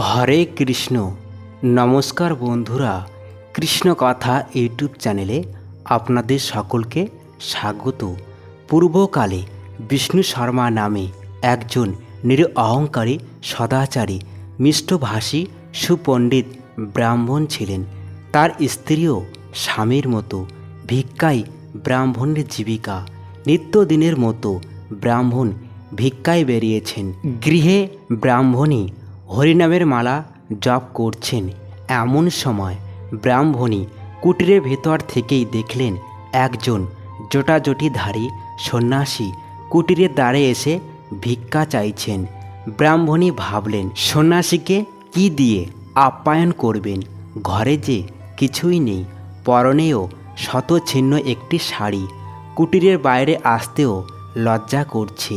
হরে কৃষ্ণ। নমস্কার বন্ধুরা, কৃষ্ণ কথা ইউটিউব চ্যানেলে আপনাদের সকলকে স্বাগত। পূর্বকালে বিষ্ণু শর্মা নামে একজন নির অহংকারী সদাচারী, মিষ্টভাষী সুপণ্ডিত ব্রাহ্মণ ছিলেন। তার স্ত্রীও স্বামীর মতো ভিক্ষাই ব্রাহ্মণের জীবিকা। নিত্যদিনের মতো ব্রাহ্মণ ভিক্ষায় বেরিয়েছেন। গৃহে ব্রাহ্মণী হরিনামের মালা জপ করছেন। এমন সময় ব্রাহ্মণী কুটিরের ভেতর থেকেই দেখলেন একজন জটাজটিধারী সন্ন্যাসী কুটিরের দ্বারে এসে ভিক্ষা চাইছেন। ব্রাহ্মণী ভাবলেন, সন্ন্যাসীকে কি দিয়ে আপ্যায়ন করবেন? ঘরে যে কিছুই নেই, পরনেও শতছিন্ন একটি শাড়ি, কুটিরের বাইরে আসতেও লজ্জা করছে।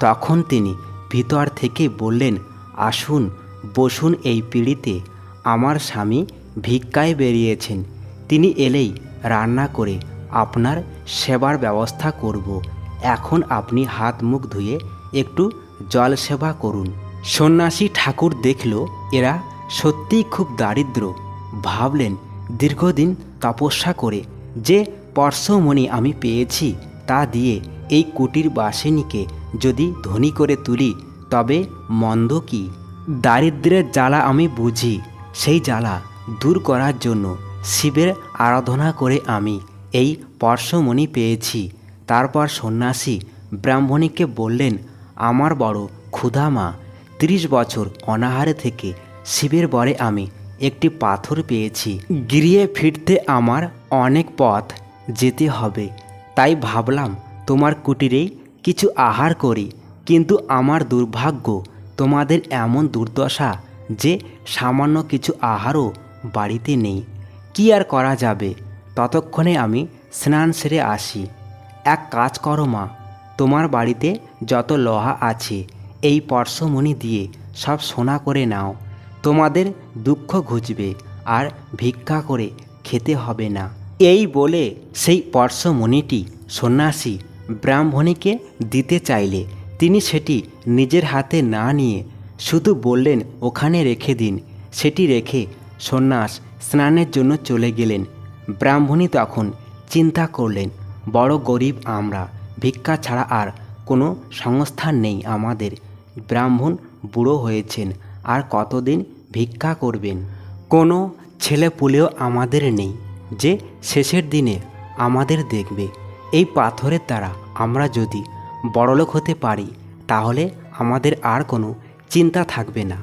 তখন তিনি ভিতর থেকে বললেন আসুন, বসুন এই পিড়িতে। আমার স্বামী ভিক্ষায় বেরিয়েছেন। তিনি এলেই রান্না করে আপনার সেবার ব্যবস্থা করব। এখন আপনি হাত মুখ ধুয়ে একটু জল সেবা করুন। সন্ন্যাসী ঠাকুর দেখল এরা সত্যিই খুব দারিদ্র। ভাবলেন, দীর্ঘদিন তপস্যা করে যে পর্শমণি আমি পেয়েছি তা দিয়ে এই কুটির বাসিনীকে যদি ধনী করে তুলি তবে মন্দ কি? দারিদ্রের জ্বালা আমি বুঝি, সেই জ্বালা দূর করার জন্য শিবের আরাধনা করে আমি এই পর্শমণি পেয়েছি। তারপর সন্ন্যাসী ব্রাহ্মণীকে বললেন, আমার বড় ক্ষুধা মা, ত্রিশ বছর অনাহারে থেকে শিবের বরে আমি একটি পাথর পেয়েছি। গিরিয়ে ফিরতে আমার অনেক পথ যেতে হবে, তাই ভাবলাম তোমার কুটিরেই কিছু আহার করি। কিন্তু আমার দুর্ভাগ্য, তোমাদের এমন দুর্দশা যে সামান্য কিছু আহারও বাড়িতে নেই। কি আর করা যাবে? ততক্ষণে আমি স্নান সেরে আসি। এক কাজ করো মা, তোমার বাড়িতে যত লোহা আছে, এই পর্শমণি দিয়ে সব সোনা করে নাও। তোমাদের দুঃখ ঘুচবে আর ভিক্ষা করে খেতে হবে না। এই বলে সেই পর্শমণিটি সন্ন্যাসী ব্রাহ্মণীকে দিতে চাইলে তিনি সেটি নিজের হাতে না নিয়ে শুধু বললেন, ওখানে রেখে দিন। সেটি রেখে সন্ন্যাস স্নানের জন্য চলে গেলেন। ব্রাহ্মণী তখন চিন্তা করলেন, বড় গরিব আমরা, ভিক্ষা ছাড়া আর কোনো সংস্থান নেই আমাদের। ব্রাহ্মণ বুড়ো হয়েছেন, আর কতদিন ভিক্ষা করবেন? কোনো ছেলে পুলেও আমাদের নেই, যে শেষের দিনে আমাদের দেখবে। এই পাথরের দ্বারা আমরা যদি বড়লোক হতে পারি, তাহলে আমাদের আর কোনো চিন্তা থাকবে না।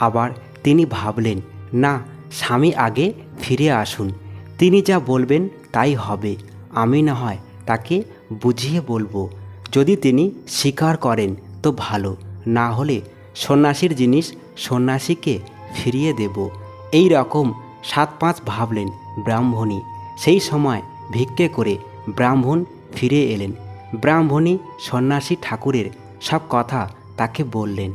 আবার তিনি ভাবলেন, না, স্বামী আগে ফিরে আসুন। তিনি যা বলবেন তাই হবে। আমি না হয় তাকে বুঝিয়ে বলব। যদি তিনি স্বীকার করেন তো ভালো, না হলে সন্ন্যাসীর জিনিস সন্ন্যাসীকে ফিরিয়ে দেব। এই রকম সাত পাঁচ ভাবলেন ব্রাহ্মণী সেই সময় ভিক্ষে করে ব্রাহ্মণ ফিরে এলেন। ব্রাহ্মণী সন্ন্যাসী ঠাকুরের সব কথা তাকে বললেন।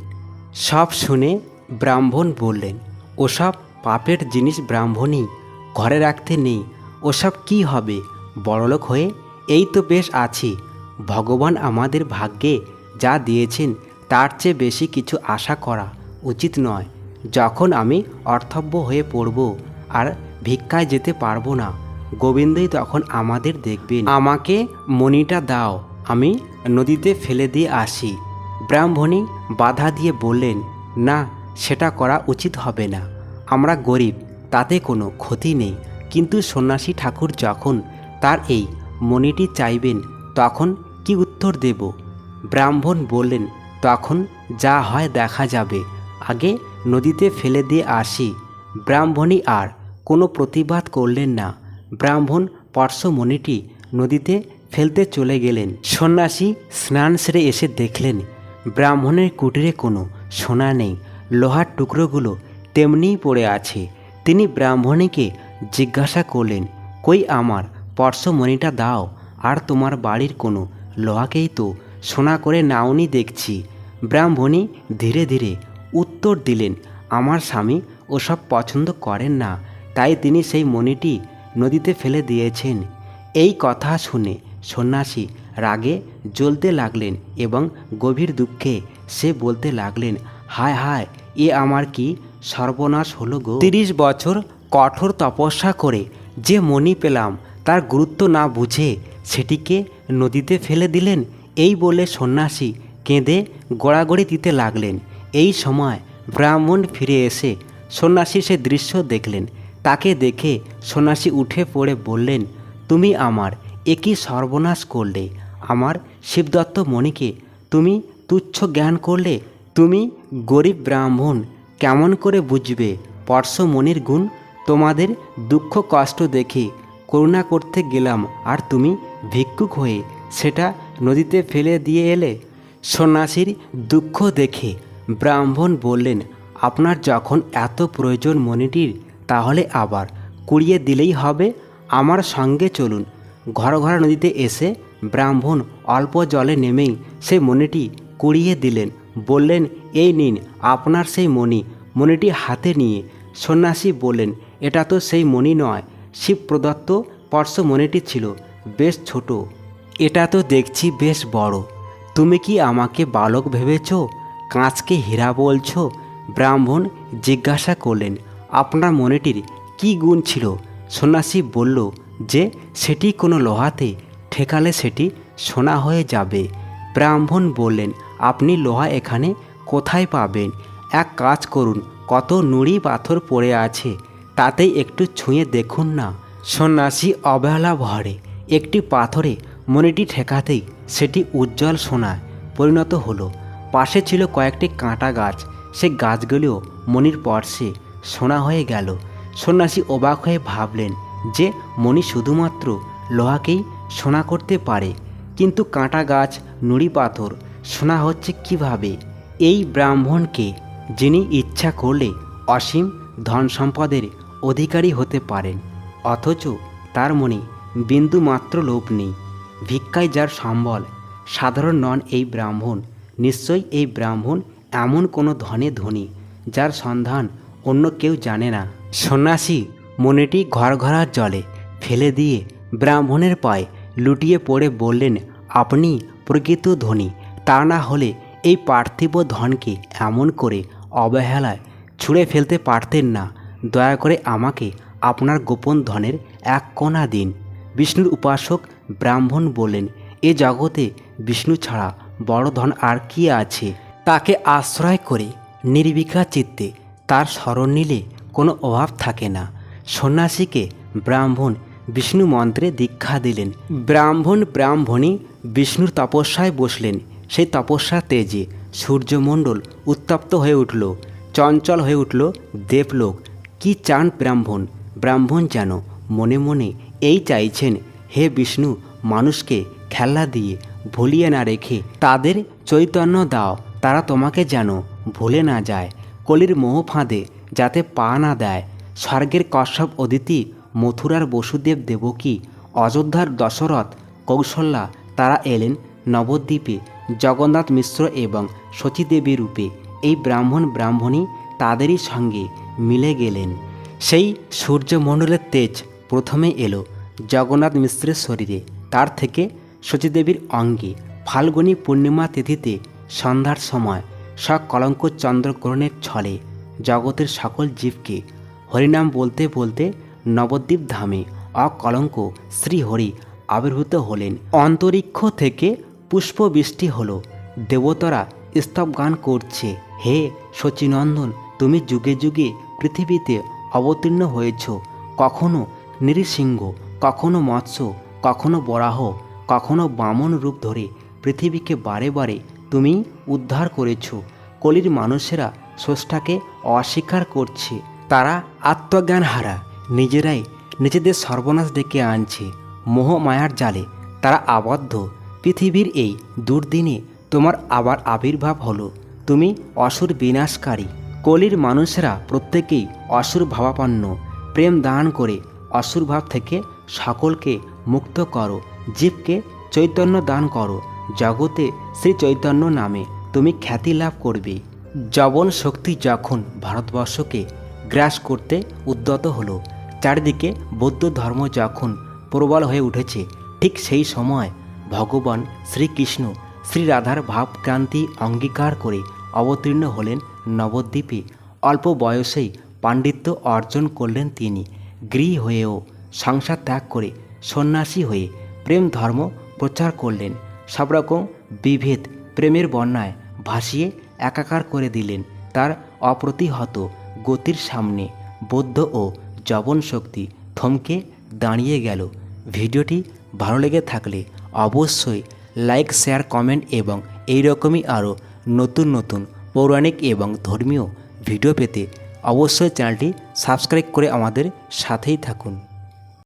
সব শুনে ব্রাহ্মণ বললেন, ওসব পাপের জিনিস ব্রাহ্মণী ঘরে রাখতে নেই, ওসব কি হবে? বড়লোক হয়ে এই তো বেশ আছি। ভগবান আমাদের ভাগ্যে যা দিয়েছেন, তার চেয়ে বেশি কিছু আশা করা উচিত নয়। যখন আমি অর্থব্য হয়ে পড়ব আর ভিক্ষায় যেতে পারব না, গোবিন্দই তখন আমাদের দেখবেন। আমাকে মণিটা দাও আমি নদীতে ফেলে দিয়ে আসি। ব্রাহ্মণী বাধা দিয়ে বললেন, না, সেটা করা উচিত হবে না। আমরা গরিব, তাতে কোনো ক্ষতি নেই। কিন্তু সন্ন্যাসী ঠাকুর যখন তার এই মণিটি চাইবেন, তখন কি উত্তর দেব? ব্রাহ্মণ বললেন, তখন যা হয় দেখা যাবে। আগে নদীতে ফেলে দিয়ে আসি। ব্রাহ্মণী আর কোনো প্রতিবাদ করলেন না। ব্রাহ্মণ পার্শ্বমণিটি নদীতে ফেলতে চলে গেলেন। সন্ন্যাসী স্নান সেরে এসে দেখলেন, ব্রাহ্মণের কুটিরে কোনো সোনা নেই, লোহার টুকরোগুলো তেমনিই পড়ে আছে। তিনি ব্রাহ্মণীকে জিজ্ঞাসা করলেন, কই আমার পর্শমণিটা দাও, আর তোমার বাড়ির কোনো লোহাকেই তো সোনা করে নাওনি দেখছি। ব্রাহ্মণী ধীরে ধীরে উত্তর দিলেন, আমার স্বামী ওসব পছন্দ করেন না, তাই তিনি সেই মণিটি নদীতে ফেলে দিয়েছেন। এই কথা শুনে সন্ন্যাসী রাগে জ্বলতে লাগলেন এবং গভীর দুঃখে সে বলতে লাগলেন, হায় হায়, এ আমার কি সর্বনাশ হলো গো? তিরিশ বছর কঠোর তপস্যা করে যে মণি পেলাম, তার গুরুত্ব না বুঝে সেটিকে নদীতে ফেলে দিলেন, এই বলে সন্ন্যাসী কেঁদে গড়াগড়ি দিতে লাগলেন। এই সময় ব্রাহ্মণ ফিরে এসে সন্ন্যাসী সে দৃশ্য দেখলেন। তাকে দেখে সন্ন্যাসী উঠে পড়ে বললেন, তুমি আমার একই সর্বনাশ করলে। আমার শিবদত্ত মণিকে, তুমি তুচ্ছ জ্ঞান করলে, তুমি গরিব ব্রাহ্মণ কেমন করে বুঝবে? পর্শমণির গুণ, তোমাদের দুঃখ কষ্ট দেখে করুণা করতে গেলাম, আর তুমি ভিক্ষুক হয়ে সেটা নদীতে ফেলে দিয়ে এলে? সন্ন্যাসীর দুঃখ দেখে ব্রাহ্মণ বললেন, আপনার যখন এত প্রয়োজন মণিটির, তাহলে আবার কুড়িয়ে দিলেই হবে। আমার সঙ্গে চলুন ঘর ঘর নদীতে এসে ব্রাহ্মণ অল্প জলে নেমেই সেই মণিটি কুড়িয়ে দিলেন। বললেন, এই নিন, আপনার সেই মণি। মণিটি হাতে নিয়ে সন্ন্যাসী বললেন, এটা তো সেই মণি নয় শিব প্রদত্ত পর্শ মণিটি ছিল, বেশ ছোট। এটা তো দেখছি বেশ বড়। তুমি কি আমাকে বালক ভেবেছ? কাঁচকে হীরা বলছো? ব্রাহ্মণ জিজ্ঞাসা করলেন, আপনার মণিটির কি গুণ ছিল? সন্ন্যাসী বলল যে সেটি কোনো লোহাতে ঠেকালে সেটি সোনা হয়ে যাবে। ব্রাহ্মণ বললেন, আপনি লোহা এখানে কোথায় পাবেন? এক কাজ করুন, কত নুড়ি পাথর পড়ে আছে, তাতেই একটু ছুঁয়ে দেখুন না। সন্ন্যাসী অবহেলা ভরে, একটি পাথরে মণিটি ঠেকাতেই সেটি উজ্জ্বল সোনায় পরিণত হলো। পাশে ছিল কয়েকটি কাঁটা গাছ, সে গাছগুলিও মণির পর্শে সোনা হয়ে গেল। সন্ন্যাসী অবাক হয়ে ভাবলেন যে মণি শুধুমাত্র লোহাকেই সোনা করতে পারে, কিন্তু কাঁটা গাছ, নুড়ি পাথর সোনা হচ্ছে কীভাবে? এই ব্রাহ্মণকে যিনি ইচ্ছা করলে অসীম ধন সম্পদের অধিকারী হতে পারেন, অথচ তার মনে বিন্দু মাত্র লোভ নেই। ভিক্ষায় যার সম্বল, সাধারণ নন এই ব্রাহ্মণ, নিশ্চয়ই এই ব্রাহ্মণ এমন কোনো ধনে ধনী, যার সন্ধান অন্য কেউ জানে না। সন্ন্যাসী মনেটি ঘর ঘরার জলে ফেলে দিয়ে ব্রাহ্মণের পায়ে লুটিয়ে পড়ে বললেন, আপনি প্রকৃত ধনী, তা না হলে এই পার্থিব ধনকে এমন করে অবহেলায় ছুঁড়ে ফেলতে পারতেন না। দয়া করে আমাকে আপনার গোপন ধনের এক কোণা দিন। বিষ্ণুর উপাসক ব্রাহ্মণ বললেন, এ জগতে বিষ্ণু ছাড়া বড় ধন আর কি আছে? তাকে আশ্রয় করে নির্বিকার চিত্তে তার স্মরণ নিলে কোনো অভাব থাকে না। সন্ন্যাসীকে ব্রাহ্মণ বিষ্ণু মন্ত্রে দীক্ষা দিলেন। ব্রাহ্মণ ব্রাহ্মণী বিষ্ণুর তপস্যায় বসলেন। সেই তপস্যা তেজে সূর্যমণ্ডল উত্তপ্ত হয়ে উঠল, চঞ্চল হয়ে উঠল দেবলোক। কি চান ব্রাহ্মণ? ব্রাহ্মণ যেন মনে মনে এই চাইছেন, হে বিষ্ণু, মানুষকে খেলা দিয়ে ভুলিয়ে না রেখে তাদের চৈতন্য দাও। তারা তোমাকে যেন ভুলে না যায়। কলির মোহ ফাঁদে যাতে পা না দেয়। স্বর্গের কশ্যপ অদিতি, মথুরার বসুদেব দেবকী, অযোধ্যার দশরথ, কৌশল্যা, তারা এলেন নবদ্বীপে। জগন্নাথ মিশ্র এবং সতীদেবী রূপে এই ব্রাহ্মণ ব্রাহ্মণী তাদেরই সঙ্গে মিলে গেলেন। সেই সূর্যমণ্ডলের তেজ প্রথমে এলো জগন্নাথ মিশ্রের শরীরে। তার থেকে সতীদেবীর অঙ্গে ফাল্গুনী পূর্ণিমা তিথিতে সন্ধ্যার সময় সকলঙ্ক চন্দ্রগ্রহণের ছলে জগতের সকল জীবকে হরিনাম বলতে বলতে নবদ্বীপ ধামে অকলঙ্ক শ্রীহরি আবির্ভূত হলেন। অন্তরিক্ষ থেকে পুষ্পবৃষ্টি হলো। দেবতারা স্তব গান করছে। হে শচীনন্দন তুমি যুগে যুগে পৃথিবীতে অবতীর্ণ হয়েছ। কখনো নৃসিংহ, কখনো মৎস্য, কখনো বরাহ, কখনো বামন রূপ ধরে পৃথিবীকে বারে বারে তুমি উদ্ধার করেছ। কলির মানুষেরা স্রষ্টাকে অস্বীকার করছে। তারা আত্মজ্ঞান হারা নিজেরাই নিজেদের সর্বনাশ ডেকে আনছে। মোহ মায়ার জালে তারা আবদ্ধ। পৃথিবীর এই দুর্দিনে তোমার আবার আবির্ভাব হলো। তুমি অসুর বিনাশকারী। কলির মানুষেরা প্রত্যেকেই অসুর ভাবাপন্ন। প্রেম দান করে অসুর ভাব থেকে সকলকে মুক্ত করো। জীবকে চৈতন্য দান করো। জগতে শ্রী চৈতন্য নামে তুমি খ্যাতি লাভ করবে। যবন শক্তি যখন ভারতবর্ষকে গ্রাস করতে উদ্যত হলো। চারিদিকে বৌদ্ধ ধর্ম যখন প্রবল হয়ে উঠেছে, ঠিক সেই সময় ভগবান শ্রীকৃষ্ণ শ্রী রাধার ভাবক্রান্তি অঙ্গীকার করে অবতীর্ণ হলেন নবদ্বীপে। অল্প বয়সেই পাণ্ডিত্য অর্জন করলেন তিনি। গৃহী হয়েও সংসার ত্যাগ করে সন্ন্যাসী হয়ে প্রেম ধর্ম প্রচার করলেন। সব রকম বিভেদ প্রেমের বন্যায় ভাসিয়ে একাকার করে দিলেন তার অপ্রতিহত গতির সামনে বৌদ্ধ ও জবন শক্তি থমকে দাঁড়িয়ে গেল। ভিডিওটি ভালো লেগে থাকলে অবশ্যই লাইক, শেয়ার, কমেন্ট এবং এই রকমই আরও নতুন নতুন পৌরাণিক এবং ধর্মীয় ভিডিও পেতে অবশ্যই চ্যানেলটি সাবস্ক্রাইব করে আমাদের সাথেই থাকুন।